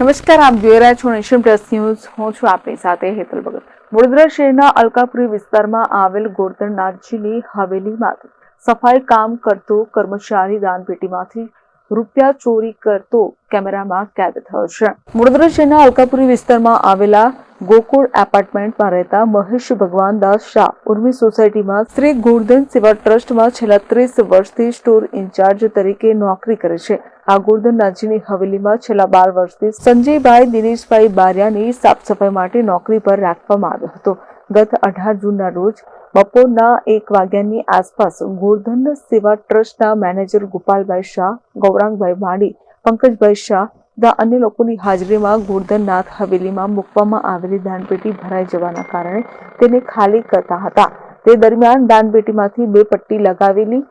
નમસ્કાર, આપ જોઈ રહ્યા છો નેશન પ્લસ ન્યૂઝ. હું છું આપની સાથે હેતલ ભગત. વડોદરા શહેરના અલકાપુરી વિસ્તારમાં આવેલ ગોરધનનાથજીની હવેલીમાંથી સફાઈ કામ કરતો કર્મચારી દાનપેટીમાંથી રૂપિયા ચોરી કરતો કેમેરામાં કેદ થયો છે. વડોદરા શહેરના અલકાપુરી વિસ્તારમાં આવેલા ગોકુળ એપાર્ટમેન્ટમાં રહેતા મહેશ ભગવાન દાસ શાહ ઉર્મી સોસાયટીમાં શ્રી ગોર્ધન સેવા ટ્રસ્ટમાં છેલ્લા ત્રીસ વર્ષથી સ્ટોર ઇન્ચાર્જ તરીકે નોકરી કરે છે. આ ગોર્ધનનાથજીની હવેલીમાં છેલ્લા બાર વર્ષથી સંજયભાઈ, દિનેશભાઈ બારિયાની સાફ સફાઈ માટે નોકરી પર રાખવામાં આવ્યો હતો. ગત અઢાર જૂનના રોજ બપોરના એક વાગ્યાની આસપાસ ગોરધન સેવા ટ્રસ્ટના મેનેજર ગોપાલભાઈ શાહ, ગૌરાંગભાઈ માડી, પંકજભાઈ શાહ તથા અન્ય લોકોની હાજરીમાં ગોર્ધનનાથ હવેલીમાં મૂકવામાં આવેલી દાનપેટી ભરાઈ જવાના કારણે તેને ખાલી કરતા હતા. તે દરમિયાન દાનપેટીમાંથી બે પટ્ટી લગાવેલી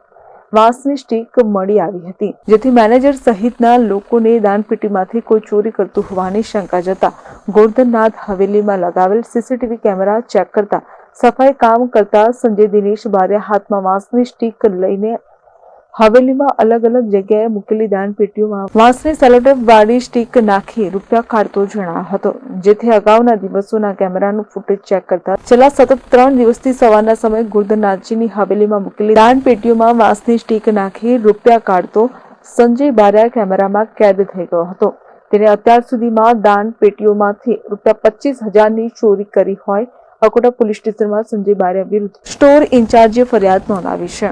વાંસની સ્ટીક મળી આવી હતી, જેથી મેનેજર સહિતના લોકોને દાનપેટીમાંથી કોઈ ચોરી કરતું હોવાની શંકા જતા ગોર્ધનનાથ હવેલીમાં લગાવેલ સીસીટીવી કેમેરા ચેક કરતા સફાઈ કામ કરતા સંજય દિનેશ બારે હાથમાં વાંસની સ્ટીક લઈને હવેલીમાં અલગ અલગ જગ્યાએ મૂકેલી દાનપેટીઓમાં વાંસની સેલોટેપ વાળી સ્ટીક નાખી રૂપિયા કાઢતો જણાયો હતો, જેથી અગાઉના દિવસોના કેમેરાનું ફૂટેજ ચેક કરતા છેલ્લા સતત ત્રણ દિવસથી સવારના સમયે ગુર્દનાથજીની હવેલીમાં મૂકેલી દાનપેટીઓમાં વાંસની સ્ટીક નાખી રૂપિયા કાઢતો સંજય બારિયા કેમેરામાં કેદ થઈ ગયો હતો. તેને અત્યાર સુધીમાં દાન પેટીઓમાંથી રૂપિયા પચીસ હજારની ચોરી કરી હોય અકોટા પોલીસ સ્ટેશનમાં સંજય બારિયા વિરુદ્ધ સ્ટોર ઇન્ચાર્જે ફરિયાદ નોંધાવી છે.